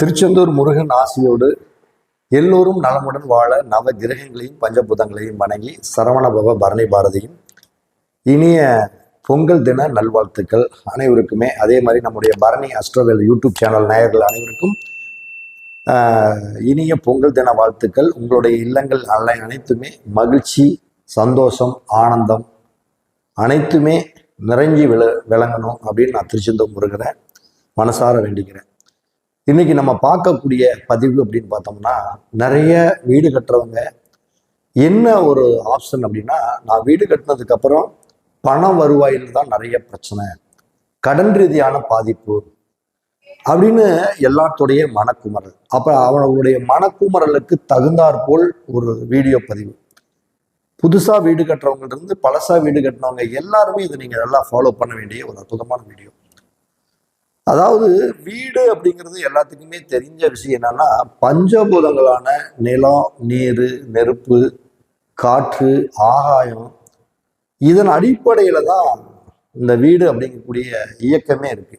திருச்செந்தூர் முருகன் ஆசியோடு எல்லோரும் நலமுடன் வாழ நவ கிரகங்களையும் பஞ்சபூதங்களையும் வணங்கி சரவணபவ பரணி பாரதியும் இனிய பொங்கல் தின நல்வாழ்த்துக்கள் அனைவருக்குமே. அதே மாதிரி நம்முடைய பரணி அஸ்ட்ரோவேல் யூடியூப் சேனல் நேயர்கள் அனைவருக்கும் இனிய பொங்கல் தின வாழ்த்துக்கள். உங்களுடைய இல்லங்கள் அல்ல அனைத்துமே மகிழ்ச்சி சந்தோஷம் ஆனந்தம் அனைத்துமே நிறைஞ்சி விள விளங்கணும் அப்படின்னு நான் திருச்செந்தூர் முருகனை மனசார வேண்டிக்கிறேன். இன்னைக்கு நம்ம பார்க்கக்கூடிய பதிவு அப்படின்னு பார்த்தோம்னா நிறைய வீடு கட்டுறவங்க என்ன ஒரு ஆப்ஷன் அப்படின்னா நான் வீடு கட்டினதுக்கு அப்புறம் பண வருவாயில் தான் நிறைய பிரச்சனை கடன் ரீதியான பாதிப்பு அப்படின்னு எல்லாத்துடைய மனக்குமரல். அப்போ அவனுடைய மனக்குமரலுக்கு தகுந்தாற்போல் ஒரு வீடியோ பதிவு. புதுசாக வீடு கட்டுறவங்கள்ட்ட இருந்து வீடு கட்டினவங்க எல்லாருமே இதை நீங்கள் நல்லா ஃபாலோ பண்ண வேண்டிய ஒரு அற்புதமான வீடியோ அதாவது வீடு அப்படிங்கிறது எல்லாத்துக்குமே தெரிஞ்ச விஷயம் என்னன்னா பஞ்சபூதங்களான நிலம் நீர் நெருப்பு காற்று ஆகாயம் இதன் அடிப்படையில் தான் இந்த வீடு அப்படிங்கக்கூடிய இயக்கமே இருக்கு.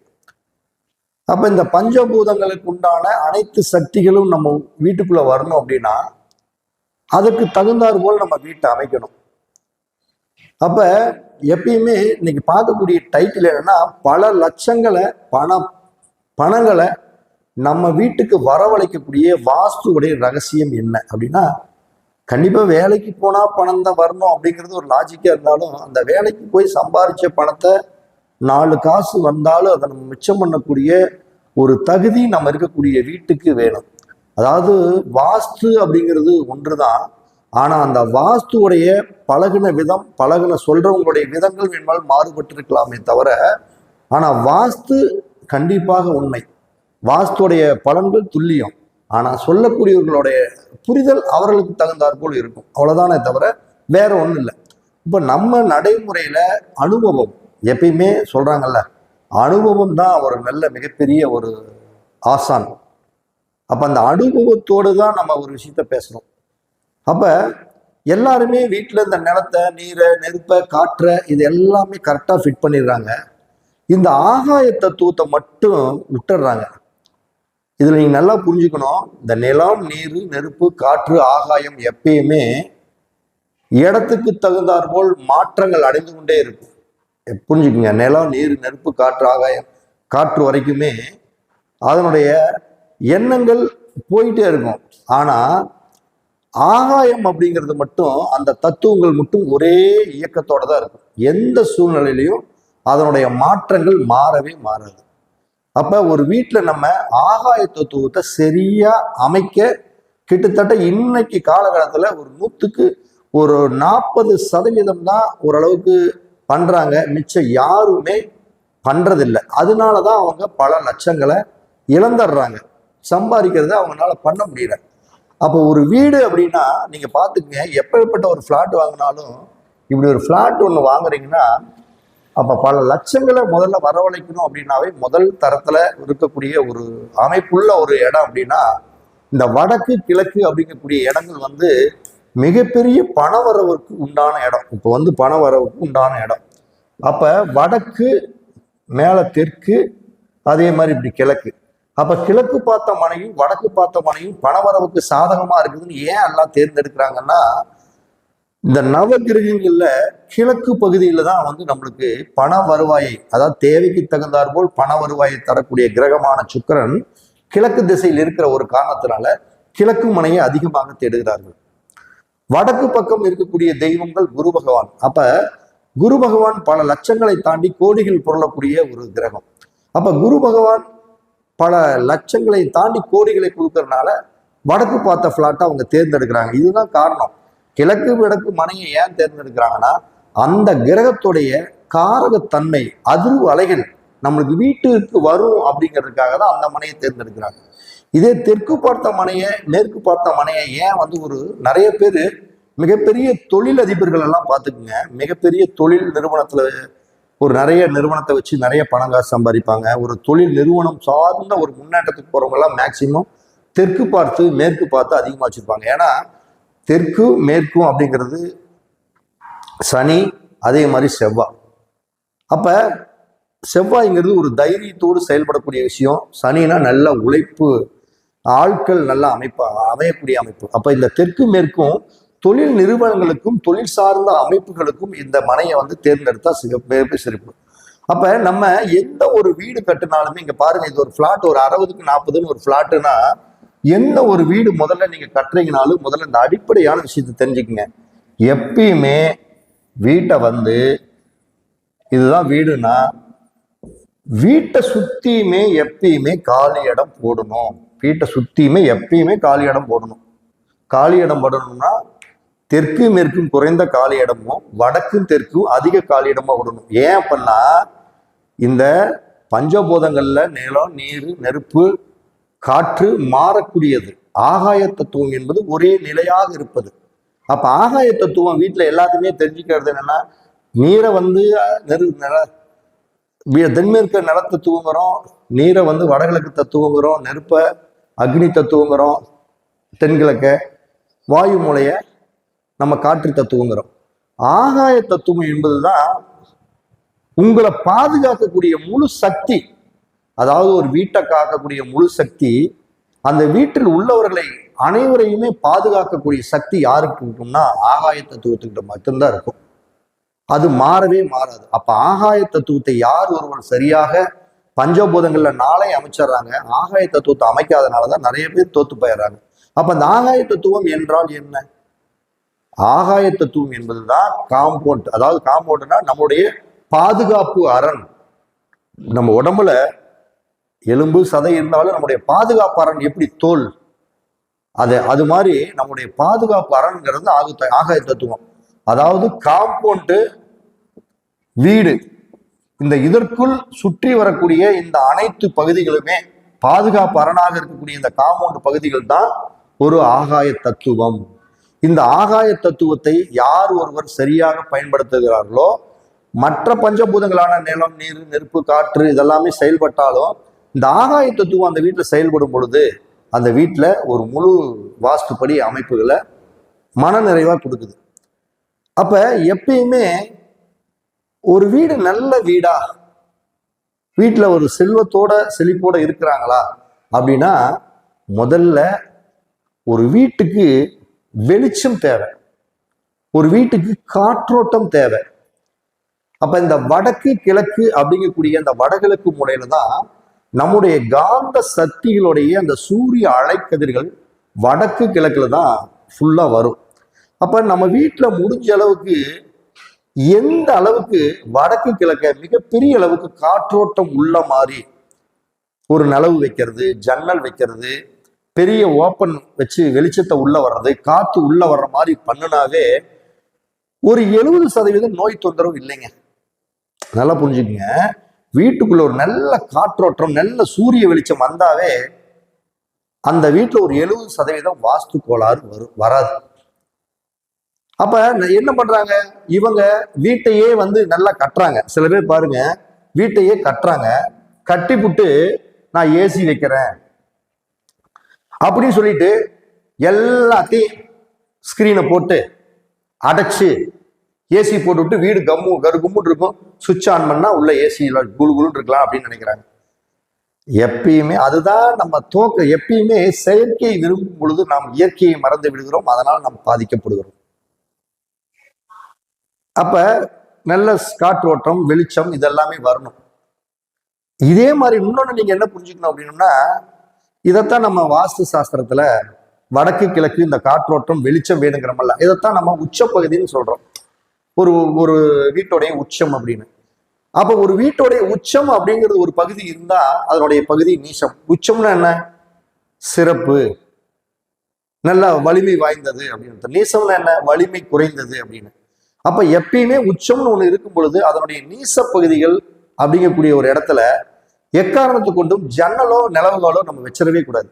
அப்போ இந்த பஞ்சபூதங்களுக்கு உண்டான அனைத்து சக்திகளும் நம்ம வீட்டுக்குள்ளே வரணும் அப்படின்னா அதுக்கு தகுந்தாற் போல் நம்ம வீட்டை அமைக்கணும். அப்ப எப்பயுமே இன்னைக்கு பார்க்கக்கூடிய டைட்டில் என்னன்னா பல லட்சங்களை பணம் பணங்களை நம்ம வீட்டுக்கு வரவழைக்கக்கூடிய வாஸ்துவுடைய ரகசியம் என்ன? அப்படின்னா கண்டிப்பா வேலைக்கு போனா பணம் தான் வரணும் அப்படிங்கிறது ஒரு லாஜிக்கா இருந்தாலும் அந்த வேலைக்கு போய் சம்பாதிச்ச பணத்தை நாலு காசு வந்தாலும் அதை நம்ம மிச்சம் பண்ணக்கூடிய ஒரு தகுதி நம்ம இருக்கக்கூடிய வீட்டுக்கு வேணும். அதாவது வாஸ்து அப்படிங்கிறது ஒன்று தான் ஆனால் அந்த வாஸ்துவுடைய பழகுன விதம் பழகுன சொல்றவங்களுடைய விதங்கள் வேணுமால் மாறுபட்டிருக்கலாமே தவிர ஆனால் வாஸ்து கண்டிப்பாக உண்மை. வாஸ்துடைய பலன்கள் துல்லியம். ஆனால் சொல்லக்கூடியவர்களுடைய புரிதல் அவர்களுக்கு தகுந்தாற்போல் இருக்கும். அவ்வளோதானே தவிர வேற ஒன்றும் இல்லை. இப்போ நம்ம நடைமுறையில் அனுபவம் எப்பயுமே சொல்கிறாங்கல்ல அனுபவம் தான் ஒரு நல்ல மிகப்பெரிய ஒரு ஆசான். அப்போ அந்த அனுபவத்தோடு தான் நம்ம ஒரு விஷயத்த பேசுகிறோம் அப்போ எல்லாருமே வீட்டில் இந்த நிலத்தை நீரை நெருப்பை காற்றை இது எல்லாமே கரெக்டாக ஃபிட் பண்ணிடுறாங்க. இந்த ஆகாய தத்துவத்தை மட்டும் விட்டுடுறாங்க. இதில் நீங்கள் நல்லா புரிஞ்சுக்கணும். இந்த நிலம் நீர் நெருப்பு காற்று ஆகாயம் எப்பயுமே இடத்துக்கு தகுந்தாற்போல் மாற்றங்கள் அடைந்து கொண்டே இருக்கும். எ- புரிஞ்சுக்குங்க. நிலம் நீர் நெருப்பு காற்று ஆகாயம் காற்று வரைக்குமே அதனுடைய எண்ணங்கள் போயிட்டே இருக்கும். ஆனால் ஆகாயம் அப்படிங்கிறது மட்டும் அந்த தத்துவங்கள் மட்டும் ஒரே இயக்கத்தோட தான் இருக்கும். எந்த சூழ்நிலையிலையும் அதனுடைய மாற்றங்கள் மாறவே மாறாது. அப்போ ஒரு வீட்டில் நம்ம ஆகாய தத்துவத்தை சரியாக அமைக்க கிட்டத்தட்ட இன்னைக்கு காலகட்டத்தில் ஒரு நூற்றுக்கு ஒரு நாற்பது சதவீதம் தான் ஓரளவுக்கு பண்ணுறாங்க மிச்சம் யாருமே பண்ணுறதில்லை அதனால தான் அவங்க பல லட்சங்களை இழந்துடுறாங்க. சம்பாதிக்கிறத அவங்களால பண்ண முடியல. அப்போ ஒரு வீடு அப்படின்னா நீங்கள் பார்த்துக்கங்க எப்பேற்பட்ட ஒரு ஃப்ளாட் வாங்கினாலும் இப்படி ஒரு ஃப்ளாட் ஒன்று வாங்குறீங்கன்னா அப்போ பல லட்சங்களை முதல்ல வரவழைக்கணும் அப்படின்னாவே முதல் தரத்தில் இருக்கக்கூடிய ஒரு அமைப்புள்ள ஒரு இடம் அப்படின்னா இந்த வடக்கு கிழக்கு அப்படிங்கக்கூடிய இடங்கள் வந்து மிகப்பெரிய பண வரவுக்கு உண்டான இடம். இப்போ வந்து பணவரவுக்கு உண்டான இடம். அப்போ வடக்கு மேலே தெற்கு அதே மாதிரி இப்படி கிழக்கு. அப்ப கிழக்கு பார்த்த மனையும் வடக்கு பார்த்த மனையும் பணவரவுக்கு சாதகமா இருக்குதுன்னு ஏன் எல்லாம் தேர்ந்தெடுக்கிறாங்கன்னா இந்த நவ கிரகங்கள்ல கிழக்கு பகுதியில தான் வந்து நம்மளுக்கு பண வருவாயை அதாவது தேவைக்கு தகுந்தார் போல் பண வருவாயை தரக்கூடிய கிரகமான சுக்கிரன் கிழக்கு திசையில் இருக்கிற ஒரு காரணத்தினால கிழக்கு மனையை அதிகமாக தேடுகிறார்கள். வடக்கு பக்கம் இருக்கக்கூடிய தெய்வங்கள் குரு பகவான். அப்ப குரு பகவான் பல லட்சங்களை தாண்டி கோடிகள் புரளக்கூடிய ஒரு கிரகம். அப்ப குரு பகவான் பல லட்சங்களை தாண்டி கோடிகளை கொடுக்கறனால வடக்கு பார்த்த ஃபிளாட்டை அவங்க தேர்ந்தெடுக்கிறாங்க. இதுதான் காரணம். கிழக்கு விடக்கு மனையை ஏன் தேர்ந்தெடுக்கிறாங்கன்னா அந்த கிரகத்துடைய காரகத்தன்மை அதிர்வு அலைகள் நம்மளுக்கு வீட்டுக்கு வரும் அப்படிங்கிறதுக்காக தான் அந்த மனையை தேர்ந்தெடுக்கிறாங்க. இதே தெற்கு பார்த்த மனையை மேற்கு பார்த்த மனையை ஏன் வந்து ஒரு நிறைய பேர் மிகப்பெரிய தொழில் அதிபர்கள் எல்லாம் பார்த்துக்குங்க. மிகப்பெரிய தொழில் நிறுவனத்தில் ஒரு நிறைய நிறுவனத்தை வச்சு நிறைய பணம் காசு சம்பாதிப்பாங்க. ஒரு தொழில் நிறுவனம் சார்ந்த ஒரு முன்னேற்றத்துக்கு போகிறவங்கலாம் மேக்சிமம் தெற்கு பார்த்து மேற்கு பார்த்து அதிகமாக வச்சுருப்பாங்க. ஏன்னா தெற்கு மேற்கும் அப்படிங்கிறது சனி அதே மாதிரி செவ்வாய் அப்போ செவ்வாய்ங்கிறது ஒரு தைரியத்தோடு செயல்படக்கூடிய விஷயம். சனினா நல்ல உழைப்பு ஆட்கள் நல்ல அமைப்பு அமையக்கூடிய அமைப்பு. அப்போ இந்த தெற்கு மேற்கும் தொழில் நிறுவனங்களுக்கும் தொழில் சார்ந்த அமைப்புகளுக்கும் இந்த மனையை வந்து தேர்ந்தெடுத்தா சிறப்பு சிறப்பு. அப்ப நம்ம எந்த ஒரு வீடு கட்டினாலுமே இங்க பாருங்க இது ஒரு பிளாட் ஒரு அறுபதுக்கு நாற்பதுன்னு ஒரு பிளாட்டுனா எந்த ஒரு வீடு முதல்ல நீங்க கட்டுறீங்கனாலும் முதல்ல இந்த அடிப்படையான விஷயத்தை தெரிஞ்சுக்கங்க. எப்பயுமே வீட்டை வந்து இதுதான் வீடுனா வீட்டை சுத்தியுமே எப்பயுமே காலி இடம் போடணும். வீட்டை சுத்தியுமே எப்பயுமே காலி இடம் போடணும். காலி இடம் போடணும்னா தெற்கு மேற்கும் குறைந்த காலி இடமும் வடக்கும் தெற்கும் அதிக காலி இடமா விடணும். ஏன் அப்படின்னா இந்த பஞ்சபூதங்கள்ல நிலம் நீர் நெருப்பு காற்று மாறக்கூடியது. ஆகாய தத்துவம் என்பது ஒரே நிலையாக இருப்பது. அப்ப ஆகாய தத்துவம் வீட்டுல எல்லாத்தையுமே தெரிஞ்சுக்கிறது என்னன்னா நீரை வந்து நெரு நில தென்மேற்க தென்மேற்கு நிலத்தை தூங்குறோம் நீரை வந்து வடகிழக்கு தத்துவங்கிறோம் நெருப்பை அக்னி தத்துவங்கிறோம் தென்கிழக்க வாயு மூலையை நம்ம காற்று தத்துவங்கிறோம் ஆகாய தத்துவம் என்பதுதான் உங்களை பாதுகாக்கக்கூடிய முழு சக்தி. அதாவது ஒரு வீட்டை காக்கக்கூடிய முழு சக்தி அந்த வீட்டில் உள்ளவர்களை அனைவரையுமே பாதுகாக்கக்கூடிய சக்தி யாருக்கு இருக்கும்னா ஆகாய தத்துவத்துக்கிட்ட மட்டும்தான் இருக்கும். அது மாறவே மாறாது. அப்ப ஆகாய தத்துவத்தை யார் ஒருவர் சரியாக பஞ்சபூதங்கள்ல நாளை அமைச்சிடுறாங்க ஆகாய தத்துவத்தை அமைக்காதனாலதான் நிறைய பேர் தோத்து போயிடுறாங்க. அப்ப அந்த ஆகாய தத்துவம் என்றால் என்ன? ஆகாய தத்துவம் என்பதுதான் காம்பவுண்ட் அதாவது காம்பவுண்ட்னா நம்முடைய பாதுகாப்பு அரண். நம்ம உடம்புல எலும்பு சதை இருந்தாலும் நம்முடைய பாதுகாப்பு அரண் எப்படி? தோல். அது அது மாதிரி நம்முடைய பாதுகாப்பு அரண்ங்கிறது ஆகு ஆகாய தத்துவம். அதாவது காம்பவுண்டு வீடு. இந்த இதற்குள் சுற்றி வரக்கூடிய இந்த அனைத்து பகுதிகளுமே பாதுகாப்பு அரணாக இருக்கக்கூடிய இந்த காம்பவுண்ட் பகுதிகள் தான் ஒரு ஆகாய தத்துவம். இந்த ஆகாய தத்துவத்தை யார் ஒருவர் சரியாக பயன்படுத்துகிறார்களோ மற்ற பஞ்சபூதங்களான நிலம் நீர் நெருப்பு காற்று இதெல்லாமே செயல்பட்டாலும் இந்த ஆகாய தத்துவம் அந்த வீட்டில் செயல்படும் பொழுது அந்த வீட்டில் ஒரு முழு வாஸ்துப்படி அமைப்புகளை மனநிறைவாக கொடுக்குது. அப்போ எப்பயுமே ஒரு வீடு நல்ல வீடா வீட்டில் ஒரு செல்வத்தோட செழிப்போட இருக்கிறாங்களா? அப்படின்னா முதல்ல ஒரு வீட்டுக்கு வெளிச்சம் தேவை. ஒரு வீட்டுக்கு காற்றோட்டம் தேவை. அப்ப இந்த வடக்கு கிழக்கு அப்படிங்கக்கூடிய அந்த வடகிழக்கு முறையில தான் நம்முடைய காந்த சக்திகளுடைய அந்த சூரிய அலைக்கதிர்கள் வடக்கு கிழக்குல தான் ஃபுல்லா வரும். அப்ப நம்ம வீட்டில் முடிஞ்ச அளவுக்கு எந்த அளவுக்கு வடக்கு கிழக்க மிகப்பெரிய அளவுக்கு காற்றோட்டம் உள்ள மாதிரி ஒரு நிலவு வைக்கிறது ஜன்னல் வைக்கிறது பெரிய ஓப்பன் வச்சு வெளிச்சத்தை உள்ள வர்றது காத்து உள்ள வர்ற மாதிரி பண்ணுனாவே ஒரு எழுபது சதவீதம் நோய் தொந்தரவு இல்லைங்க. நல்லா புரிஞ்சுக்கங்க. வீட்டுக்குள்ள ஒரு நல்ல காற்றோட்டம் நல்ல சூரிய வெளிச்சம் வந்தாவே அந்த வீட்டில் ஒரு எழுபது சதவீதம் வாஸ்து கோளாறு வரும் வராது. அப்ப என்ன பண்றாங்க? இவங்க வீட்டையே வந்து நல்லா கட்டுறாங்க. சில பேர் பாருங்க வீட்டையே கட்டுறாங்க. கட்டிப்புட்டு நான் ஏசி வைக்கிறேன். அப்படின்னு சொல்லிட்டு எல்லாத்தையும் ஸ்க்ரீனை போட்டு அடைச்சு ஏசி போட்டுவிட்டு வீடு கம்மு கருகும்னு இருக்கும். சுவிட்ச் ஆன் பண்ணால் உள்ள ஏசியில் குளு குளுன்னு இருக்கலாம் அப்படின்னு நினைக்கிறாங்க. எப்பயுமே அதுதான் நம்ம தோக்க எப்பயுமே செயற்கையை விரும்பும் பொழுது நாம் இயற்கையை மறந்து விடுகிறோம். அதனால் நாம் பாதிக்கப்படுகிறோம். அப்ப நல்ல காற்றோட்டம் வெளிச்சம் இதெல்லாமே வரணும். இதே மாதிரி இன்னொன்று நீங்க என்ன புரிஞ்சுக்கணும் அப்படின்னா இதைத்தான் நம்ம வாஸ்து சாஸ்திரத்துல வடக்கு கிழக்கு இந்த காற்றோட்டம் வெளிச்சம் வேணுங்கிறமல்ல இதைத்தான் நம்ம உச்ச பகுதின்னு சொல்றோம். ஒரு ஒரு வீட்டோடைய உச்சம் அப்படின்னு. அப்ப ஒரு வீட்டோடைய உச்சம் அப்படிங்கிறது ஒரு பகுதி இருந்தா அதனுடைய பகுதி நீசம். உச்சம்னா என்ன? சிறப்பு. நல்ல வலிமை வாய்ந்தது அப்படின்னு நீசம்னா என்ன? வலிமை குறைந்தது அப்படின்னு. அப்ப எப்பயுமே உச்சம்னு ஒண்ணு இருக்கும் பொழுது அதனுடைய நீச பகுதிகள் அப்படிங்கக்கூடிய ஒரு இடத்துல எக்காரணத்தை கொண்டும் ஜன்னலோ நிலவுகளோ நம்ம வச்சிடவே கூடாது.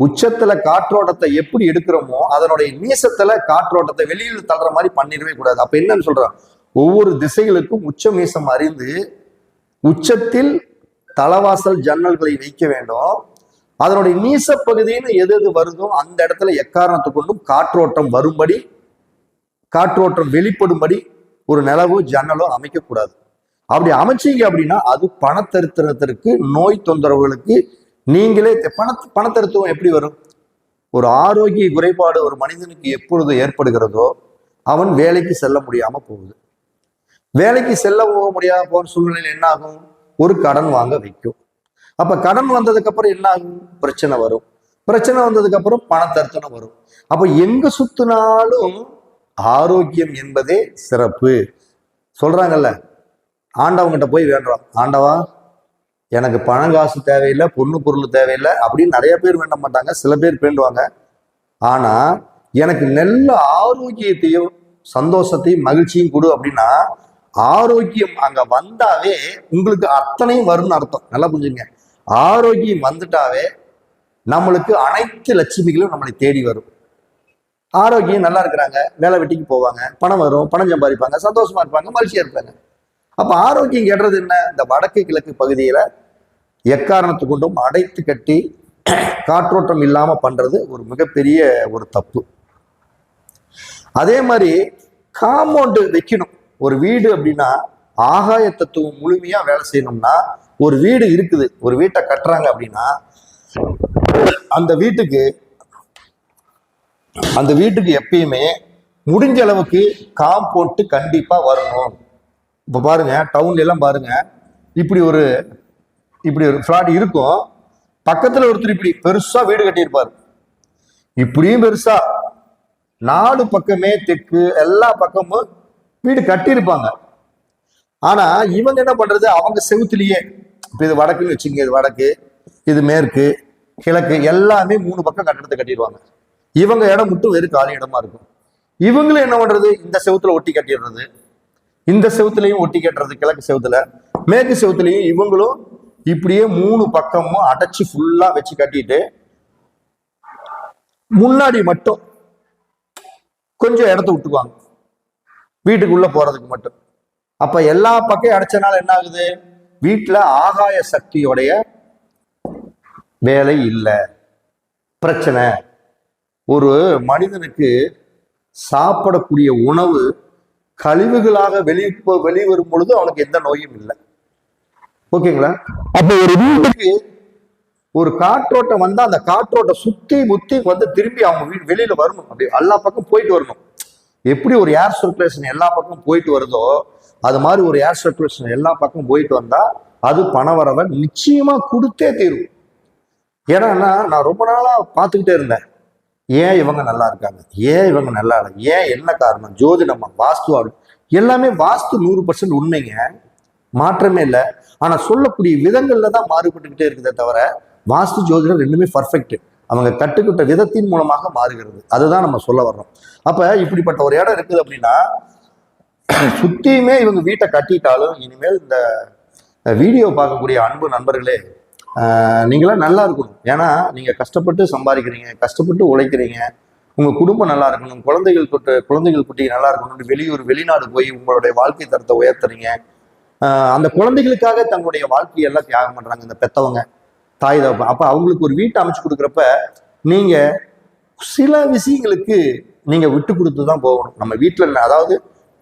உச்சத்துல காற்றோட்டத்தை எப்படி எடுக்கிறோமோ அதனுடைய நீசத்துல காற்றோட்டத்தை வெளியில் தள்ளுற மாதிரி பண்ணிடவே கூடாது. அப்ப என்னன்னு சொல்றான்? ஒவ்வொரு திசைகளுக்கும் உச்ச மீசம் அறிந்து உச்சத்தில் தலவாசல் ஜன்னல்களை வைக்க வேண்டும். அதனுடைய நீச பகுதின்னு எது எது வருதோ அந்த இடத்துல எக்காரணத்தை கொண்டும் காற்றோட்டம் வரும்படி காற்றோட்டம் வெளிப்படும்படி ஒரு நிலவோ ஜன்னலோ அமைக்கக்கூடாது. அப்படி அமைச்சீங்க அப்படின்னா அது பணத்தரித்திரத்திற்கு நோய் தொந்தரவுகளுக்கு நீங்களே தெ- பண பணத்தருத்துவம் எப்படி வரும்? ஒரு ஆரோக்கிய குறைபாடு ஒரு மனிதனுக்கு எப்பொழுது ஏற்படுகிறதோ அவன் வேலைக்கு செல்ல முடியாம போகுது. வேலைக்கு செல்ல போக முடியாம போற சூழ்நிலையில் என்ன ஆகும்? ஒரு கடன் வாங்க வைக்கும். அப்ப கடன் வந்ததுக்கு அப்புறம் என்ன ஆகும்? பிரச்சனை வரும். பிரச்சனை வந்ததுக்கு அப்புறம் பணத்தர்த்தனை வரும். அப்ப எங்க சுத்தினாலும் ஆரோக்கியம் என்பதே சிறப்பு. சொல்றாங்கல்ல ஆண்டவங்கிட்ட போய் வேண்டுறோம். ஆண்டவா எனக்கு பணம் காசு தேவையில்லை பொண்ணு பொருள் தேவையில்லை அப்படின்னு நிறைய பேர் வேண்ட மாட்டாங்க. சில பேர் வேண்டுவாங்க. ஆனால் எனக்கு நல்ல ஆரோக்கியத்தையும் சந்தோஷத்தையும் மகிழ்ச்சியும் கொடு அப்படின்னா ஆரோக்கியம் அங்கே வந்தாவே உங்களுக்கு அத்தனையும் வரும்னு அர்த்தம். நல்லா புரிஞ்சுங்க. ஆரோக்கியம் வந்துட்டாவே நம்மளுக்கு அனைத்து லட்சுமிகளும் நம்மளை தேடி வரும். ஆரோக்கியம் நல்லா இருக்கிறாங்க. வேலை வெட்டிக்கு போவாங்க. பணம் வரும் பணம் சம்பாதிப்பாங்க சந்தோஷமா இருப்பாங்க மகிழ்ச்சியா இருப்பாங்க. அப்ப ஆரோக்கியம் கெடுறது என்ன? இந்த வடக்கு கிழக்கு பகுதியில எக்காரணத்து கொண்டும் அடைத்து கட்டி காற்றோட்டம் இல்லாம பண்றது ஒரு மிகப்பெரிய ஒரு தப்பு. அதே மாதிரி காம்பவுண்டு வைக்கணும். ஒரு வீடு அப்படின்னா ஆகாய தத்துவம் முழுமையா வேலை செய்யணும்னா ஒரு வீடு இருக்குது. ஒரு வீட்டை கட்டுறாங்க அப்படின்னா அந்த வீட்டுக்கு அந்த வீட்டுக்கு எப்பயுமே முடிஞ்ச அளவுக்கு காம்பவுண்டு கண்டிப்பா வரணும். இப்போ பாருங்க டவுன்ல எல்லாம் பாருங்க. இப்படி ஒரு இப்படி ஒரு ஃப்ளாட் இருக்கும். பக்கத்துல ஒருத்தர் இப்படி பெருசா வீடு கட்டியிருப்பார். இப்படியும் பெருசா. நாலு பக்கமே தெற்கு எல்லா பக்கமும் வீடு கட்டியிருப்பாங்க. ஆனா இவங்க என்ன பண்றது? அவங்க செவுத்துலயே இப்ப இது வடக்குன்னு வச்சுங்க இது வடக்கு இது மேற்கு கிழக்கு எல்லாமே மூணு பக்கம் கட்டடத்தை கட்டிடுவாங்க. இவங்க இடம் மட்டும் வெறும் காலி இடமா இருக்கும். இவங்களும் என்ன பண்றது? இந்த செவுத்துல ஒட்டி கட்டிடுறது. இந்த செவத்துலையும் ஒட்டி கட்டுறது கிழக்கு செவத்துல. மேற்கு செவத்துலையும் இவங்களும் இப்படியே மூணு பக்கமும் அடைச்சு ஃபுல்லா வச்சு கட்டிட்டு முன்னாடி மட்டும் கொஞ்சம் இடத்த விட்டுக்குவாங்க. வீட்டுக்குள்ள போறதுக்கு மட்டும். அப்ப எல்லா பக்கம் அடைச்சனால என்ன ஆகுது? வீட்டுல ஆகாய சக்தியோடைய வேலை இல்லை. பிரச்சனை. ஒரு மனிதனுக்கு சாப்பிடக்கூடிய உணவு கழிவுகளாக வெளி வெளிவரும் பொழுது அவனுக்கு எந்த நோயும் இல்லை. ஓகேங்களா? அப்ப ஒரு வீட்டுக்கு ஒரு காற்றோட்டம் வந்தா அந்த காற்றோட்டம் சுத்தி முத்தி வந்து திரும்பி அவங்க வீடு வெளியில வரணும். அப்படி எல்லா பக்கம் போயிட்டு வரணும். எப்படி ஒரு ஏர் சர்க்குலேஷன் எல்லா பக்கமும் போயிட்டு வருதோ அது மாதிரி ஒரு ஏர் சர்க்குலேஷன் எல்லா பக்கம் போயிட்டு வந்தா அது பணவரவை நிச்சயமா கொடுத்தே தீரும். ஏன்னா நான் ரொம்ப நாளா பார்த்துக்கிட்டே இருந்தேன். ஏன் இவங்க நல்லா இருக்காங்க? ஏன் இவங்க நல்லா இல்லை? ஏன் என்ன காரணம்? ஜோதிடமா வாஸ்து எல்லாமே வாஸ்து நூறு பர்சன்ட் உண்மைங்க. மாற்றமே இல்லை. ஆனால் சொல்லக்கூடிய விதங்கள்ல தான் மாறுபட்டுக்கிட்டே இருக்குதே தவிர வாஸ்து ஜோதிடம் ரெண்டுமே பர்ஃபெக்ட் அவங்க கட்டுக்கிட்ட விதத்தின் மூலமாக மாறுகிறது. அதுதான் நம்ம சொல்ல வர்றோம். அப்ப இப்படிப்பட்ட ஒரு இடம் இருக்குது அப்படின்னா சுத்தியுமே இவங்க வீட்டை கட்டிட்டாலும் இனிமேல் இந்த வீடியோ பார்க்கக்கூடிய அன்பு நண்பர்களே நீங்களாம் நல்லா இருக்கணும். ஏன்னா நீங்கள் கஷ்டப்பட்டு சம்பாதிக்கிறீங்க கஷ்டப்பட்டு உழைக்கிறீங்க. உங்கள் குடும்பம் நல்லா இருக்கணும். குழந்தைகள் குட்டு குழந்தைகள் குட்டி நல்லா இருக்கணும் வெளியூர் வெளிநாடு போய் உங்களுடைய வாழ்க்கை தரத்தை உயர்த்துறீங்க. அந்த குழந்தைகளுக்காக தங்களுடைய வாழ்க்கையெல்லாம் தியாகம் பண்ணுறாங்க இந்த பெத்தவங்க. தாய் தகப்பன் அப்போ அவங்களுக்கு ஒரு வீட்டை அமைச்சு கொடுக்குறப்ப நீங்கள் சில விஷயங்களுக்கு நீங்கள் விட்டு கொடுத்து தான் போகணும். நம்ம வீட்டில் அதாவது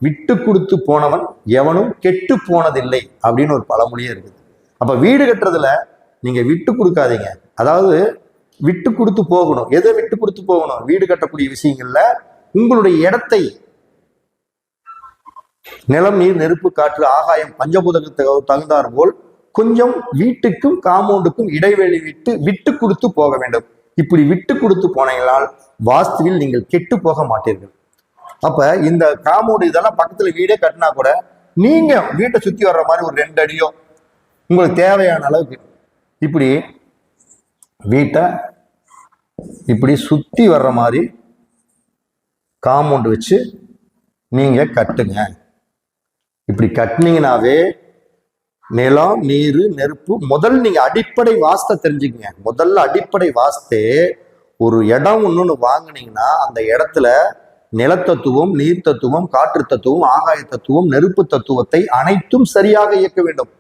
விட்டு கொடுத்து போனவன் எவனும் கெட்டு போனதில்லை அப்படின்னு ஒரு பழமொழியே இருக்குது. அப்போ வீடு கட்டுறதுல நீங்க விட்டு கொடுக்காதீங்க. அதாவது விட்டு கொடுத்து போகணும். எதை விட்டு கொடுத்து போகணும்? வீடு கட்டக்கூடிய விஷயங்கள்ல உங்களுடைய இடத்தை நிலம் நீர் நெருப்பு காற்று ஆகாயம் பஞ்சபூதத்துக்கு தகுந்தார் போல் கொஞ்சம் வீட்டுக்கும் காம்பவுண்டுக்கும் இடைவெளி விட்டு விட்டு கொடுத்து போக வேண்டும். இப்படி விட்டு கொடுத்து போனீங்களால் வாஸ்துவில் நீங்கள் கெட்டு போக மாட்டீர்கள். அப்ப இந்த காம்பவுண்டு இதெல்லாம் பக்கத்துல வீடே கட்டினா கூட நீங்க வீட்டை சுத்தி வர்ற மாதிரி ஒரு ரெண்டு அடியோ உங்களுக்கு தேவையான அளவுக்கு இப்படி வீட்டை இப்படி சுற்றி வர்ற மாதிரி காம்பவுண்ட் வச்சு நீங்கள் கட்டுங்க. இப்படி கட்டினீங்கனாவே நிலம் நீர் நெருப்பு முதல் நீங்கள் அடிப்படை வாஸ்தை தெரிஞ்சுக்கங்க. முதல்ல அடிப்படை வாஸ்தே ஒரு இடம் ஒன்று வாங்கினீங்கன்னா அந்த இடத்துல நிலத்தத்துவம் நீர் தத்துவம் காற்று தத்துவம் ஆகாய தத்துவம் நெருப்பு தத்துவத்தை அனைத்தும் சரியாக இயக்க வேண்டும்.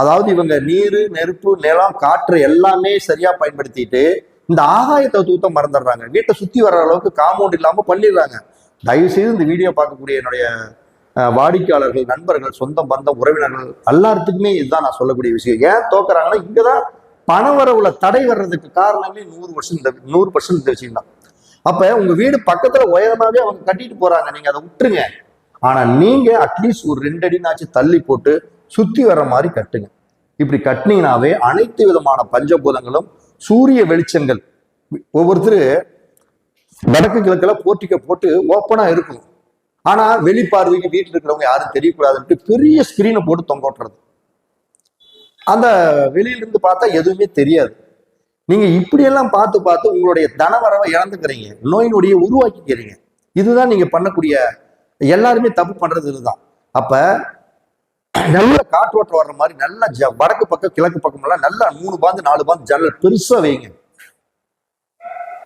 அதாவது இவங்க நீர் நெருப்பு நிலம் காற்று எல்லாமே சரியா பயன்படுத்திட்டு இந்த ஆகாயத்தை தூத்தம் மறந்துடுறாங்க. வீட்டை சுத்தி வர்ற அளவுக்கு காம்பவுண்ட் இல்லாம பண்ணிடுறாங்க. தயவு செய்து இந்த வீடியோ பார்க்கக்கூடிய என்னுடைய வாடிக்கையாளர்கள் நண்பர்கள் சொந்த பந்தம் உறவினர்கள் எல்லாத்துக்குமே இதுதான் நான் சொல்லக்கூடிய விஷயம். ஏன் தோக்குறாங்கன்னா இங்கதான் பணவரவுல தடை வர்றதுக்கு காரணமே நூறு வருஷம் இந்த நூறு பர்சன்ட் இந்த விஷயம் தான். அப்ப உங்க வீடு பக்கத்துல உயரமாவே அவங்க கட்டிட்டு போறாங்க. நீங்க அதை விட்டுருங்க. ஆனா நீங்க அட்லீஸ்ட் ஒரு ரெண்டு அடினாச்சு தள்ளி போட்டு சுத்தி வர்ற மாதிரி கட்டுங்க. இப்படி கட்டினீங்கனாவே அனைத்து விதமான பஞ்சபூதங்களும் சூரிய வெளிச்சங்கள் ஒவ்வொருத்தரு வடக்கு கிழக்குல போர்ட்டிக்க போட்டு ஓப்பனா இருக்கும். ஆனா வெளிப்பார்வைக்கு வீட்டில் இருக்கிறவங்க யாரும் தெரியக்கூடாதுன்ட்டு பெரிய ஸ்கிரீனை போட்டு தொங்க விட்டுறது. அந்த வெளியில இருந்து பார்த்தா எதுவுமே தெரியாது. நீங்க இப்படியெல்லாம் பார்த்து பார்த்து உங்களுடைய தனவரவை இழந்துக்கிறீங்க. நோய் நொடியை உருவாக்கிக்கிறீங்க. இதுதான் நீங்க பண்ணக்கூடிய எல்லாருமே தப்பு பண்றது இதுதான். அப்ப நல்ல காற்றோட்டம் வர்ற மாதிரி நல்ல ஜ வடக்கு பக்கம் கிழக்கு பக்கம் எல்லாம் நல்லா மூணு பாந்து நாலு பாந்து ஜன்னல் பெருசா வைங்க.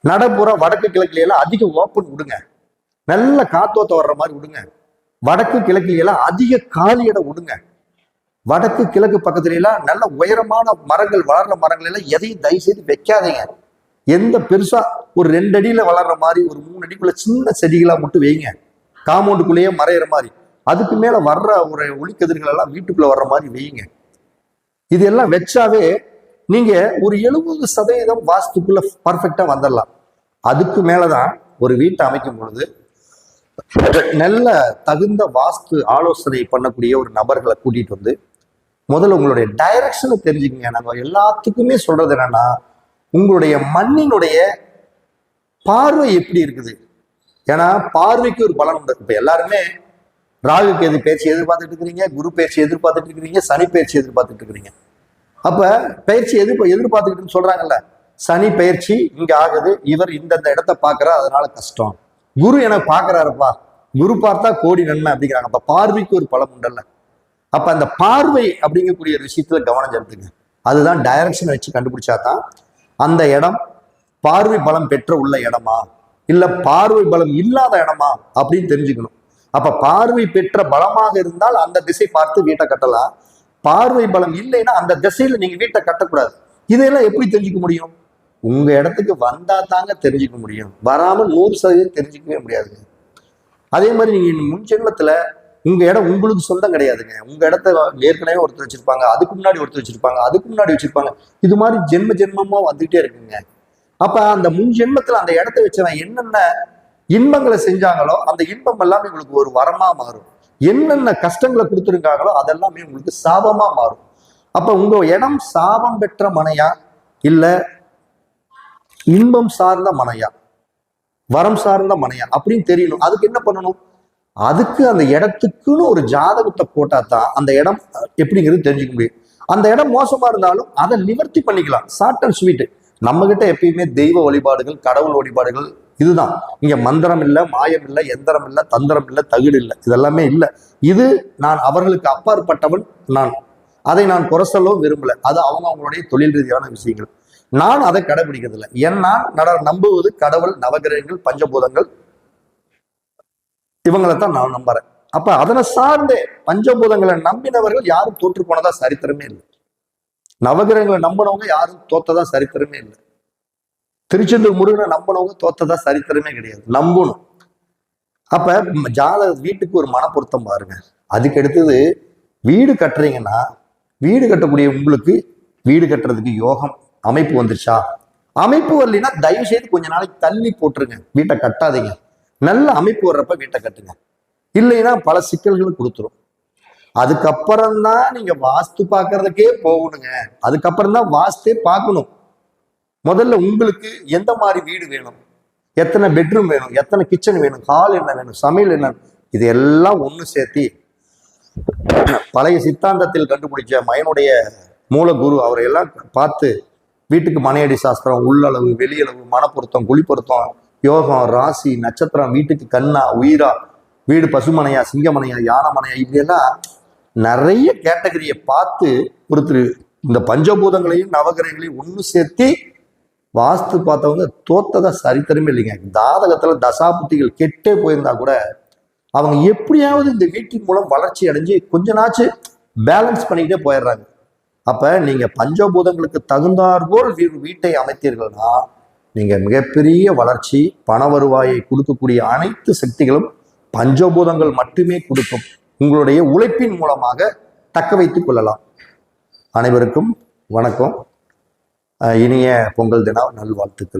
நடப்புற வடக்கு கிழக்குல எல்லாம் அதிக ஓப்பன் விடுங்க. நல்ல காத்தோட்டம் வர்ற மாதிரி விடுங்க. வடக்கு கிழக்குல எல்லாம் அதிக காலி இடம் விடுங்க. வடக்கு கிழக்கு பக்கத்துல எல்லாம் நல்ல உயரமான மரங்கள் வளர்ற மரங்கள் எல்லாம் எதையும் தயவு செய்து வைக்காதீங்க. எந்த பெருசா ஒரு ரெண்டு அடியில வளர்ற மாதிரி ஒரு மூணு அடிக்குள்ள சின்ன செடிகளா மட்டும் வைங்க. காம்பவுண்டுக்குள்ளேயே மறையிற மாதிரி. அதுக்கு மேலே வர்ற ஒரு ஒளிக்கதிர்கள் எல்லாம் வீட்டுக்குள்ளே வர்ற மாதிரி வைங்க இதெல்லாம் வச்சாவே நீங்கள் ஒரு எழுபது சதவீதம் வாஸ்துக்குள்ளே பர்ஃபெக்டாக வந்துடலாம். அதுக்கு மேலே தான் ஒரு வீட்டை அமைக்கும் பொழுது நல்ல தகுந்த வாஸ்து ஆலோசனை பண்ணக்கூடிய ஒரு நபர்களை கூட்டிகிட்டு வந்து முதல்ல உங்களுடைய டைரக்ஷனை தெரிஞ்சுக்கங்க. நாங்கள் எல்லாத்துக்குமே சொல்கிறது என்னென்னா உங்களுடைய மண்ணினுடைய பார்வை எப்படி இருக்குது? ஏன்னா பார்வைக்கு ஒரு பலன் உண்டு. இப்போ எல்லாருமே ராகு கேது பயிற்சி எதிர்பார்த்துட்டு இருக்கிறீங்க? குரு பயிற்சி எதிர்பார்த்துட்டு இருக்கிறீங்க? சனி பயிற்சி எதிர்பார்த்துட்டு இருக்கிறீங்க. அப்ப பயிற்சி எதிர்ப்பு எதிர்பார்த்துக்கிட்டுன்னு சொல்றாங்கல்ல? சனி பயிற்சி இங்க ஆகுது. இவர் இந்தந்த இடத்த பாக்குறா அதனால கஷ்டம். குரு என பாக்குறாருப்பா குரு பார்த்தா கோடி நன்மை அப்படிங்கிறாங்க. அப்ப பார்வைக்கு ஒரு பலம் உண்டல்ல. அப்ப அந்த பார்வை அப்படிங்கக்கூடிய ஒரு விஷயத்துல கவனம் செலுத்துங்க. அதுதான் டைரக்ஷன் வச்சு கண்டுபிடிச்சாதான் அந்த இடம் பார்வை பலம் பெற்ற உள்ள இடமா? இல்ல பார்வை பலம் இல்லாத இடமா? அப்படின்னு தெரிஞ்சுக்கணும். அப்ப பார்வை பெற்ற பலமாக இருந்தால் அந்த திசை பார்த்து வீட்டை கட்டலாம். பார்வை பலம் இல்லைன்னா அந்த திசையில நீங்க வீட்டை கட்டக்கூடாது. இதையெல்லாம் எப்படி தெரிஞ்சுக்க முடியும்? உங்க இடத்துக்கு வந்தா தாங்க தெரிஞ்சுக்க முடியும். வராம நூறு சதவீதம் தெரிஞ்சுக்கவே முடியாதுங்க அதே மாதிரி நீங்க முன் ஜென்மத்துல உங்க இடம் உங்களுக்கு சொந்தம் கிடையாதுங்க. உங்க இடத்த ஏற்கனவே ஒருத்தர் வச்சிருப்பாங்க. அதுக்கு முன்னாடி ஒருத்தர் வச்சிருப்பாங்க. அதுக்கு முன்னாடி வச்சிருப்பாங்க. இது மாதிரி ஜென்ம ஜென்மமா வந்துகிட்டே இருக்குங்க. அப்ப அந்த முன் ஜென்மத்துல அந்த இடத்த வச்சவன் என்னென்ன இன்பங்களை செஞ்சாங்களோ அந்த இன்பம் எல்லாமே உங்களுக்கு ஒரு வரமா மாறும். என்னென்ன கஷ்டங்களை கொடுத்துருக்காங்களோ அதெல்லாமே உங்களுக்கு சாபமா மாறும். அப்ப உங்க இடம் சாபம் பெற்ற மனையா? இல்ல இன்பம் சார்ந்த மனையா? வரம் சார்ந்த மனையா? அப்படின்னு தெரியணும். அதுக்கு என்ன பண்ணணும்? அதுக்கு அந்த இடத்துக்குன்னு ஒரு ஜாதகத்தை போட்டா தான் அந்த இடம் எப்படிங்கிறது தெரிஞ்சுக்க முடியும். அந்த இடம் மோசமா இருந்தாலும் அதை நிவர்த்தி பண்ணிக்கலாம். ஷார்ட் அண்ட் ஸ்வீட் நம்ம கிட்ட எப்பயுமே தெய்வ வழிபாடுகள் கடவுள் வழிபாடுகள் இதுதான். இங்க மந்திரம் இல்லை மாயம் இல்லை எந்திரம் இல்லை தந்திரம் இல்லை தகுடு இல்லை. இதெல்லாமே இல்லை. இது நான் அவர்களுக்கு அப்பாற்பட்டவன் நான். அதை நான் குறை சொல்லவும் விரும்பல. அது அவங்க அவங்களுடைய தொழில் ரீதியான விஷயங்கள். நான் அதை கடைபிடிக்கிறதில்ல. ஏன்னா நட நம்புவது கடவுள் நவகிரகங்கள் பஞ்சபூதங்கள். இவங்களை தான் நான் நம்புறேன். அப்ப அதனை சார்ந்தே பஞ்சபூதங்களை நம்பினவர்கள் யாரும் தோற்று போனதா சரித்திரமே இல்லை. நவகிரகங்களை நம்பினவங்க யாரும் தோத்ததா சரித்திரமே இல்லை. திருச்செந்தூர் முருகனை நம்பினவங்க தோத்ததா சரித்திரமே கிடையாது. நம்பணும். அப்ப ஜாத ஜாதக வீட்டுக்கு ஒரு மன பொருத்தம் பாருங்க. அதுக்கு அடுத்தது வீடு கட்டுறீங்கன்னா வீடு கட்டக்கூடிய உங்களுக்கு வீடு கட்டுறதுக்கு யோகம் அமைப்பு வந்துருச்சா? அமைப்பு வரலைன்னா தயவு செய்து கொஞ்ச நாளைக்கு தள்ளி போட்டுருங்க. வீட்டை கட்டாதீங்க. நல்ல அமைப்பு வர்றப்ப வீட்டை கட்டுங்க. இல்லைன்னா பல சிக்கல்களும் கொடுத்துரும். அதுக்கப்புறம் தான் நீங்க வாஸ்து பார்க்கறதுக்கே போகணுங்க. அதுக்கப்புறம் தான் வாஸ்தே பார்க்கணும். முதல்ல உங்களுக்கு எந்த மாதிரி வீடு வேணும்? எத்தனை பெட்ரூம் வேணும்? எத்தனை கிச்சன் வேணும்? ஹால் என்ன வேணும்? சமையல் என்ன இது எல்லாம் ஒன்று சேர்த்தி பழைய சித்தாந்தத்தில் கண்டுபிடிச்ச மயனுடைய மூலகுரு அவரையெல்லாம் பார்த்து வீட்டுக்கு மனையடி சாஸ்திரம் உள்ளளவு வெளியளவு மனப்பொருத்தம் குளிப்பொருத்தம் யோகம் ராசி நட்சத்திரம் வீட்டுக்கு கண்ணா உயிரா வீடு பசுமனையா சிங்கமனையா யானமனையா இப்படியெல்லாம் நிறைய கேட்டகரியை பார்த்து ஒருத்தர் இந்த பஞ்சபூதங்களையும் நவகிரகங்களையும் ஒன்று சேர்த்தி வாஸ்து பார்த்தவங்க தோத்ததா சரித்திரமே இல்லைங்க. ஜாதகத்தில் தசாபுத்திகள் கெட்டே போயிருந்தா கூட அவங்க எப்படியாவது இந்த வீட்டின் மூலம் வளர்ச்சி அடைஞ்சு கொஞ்ச நாச்சு பேலன்ஸ் பண்ணிக்கிட்டே போயிடுறாங்க. அப்ப நீங்க பஞ்சபூதங்களுக்கு தகுந்தாற்போல் வீட்டை அமைத்தீர்கள்னா நீங்க மிகப்பெரிய வளர்ச்சி பண வருவாயை கொடுக்கக்கூடிய அனைத்து சக்திகளும் பஞ்சபூதங்கள் மட்டுமே கொடுக்கும். உங்களுடைய உழைப்பின் மூலமாக தக்க வைத்துக் கொள்ளலாம். அனைவருக்கும் வணக்கம். இனிய பொங்கல் தினம் நல்வாழ்த்துக்கள்.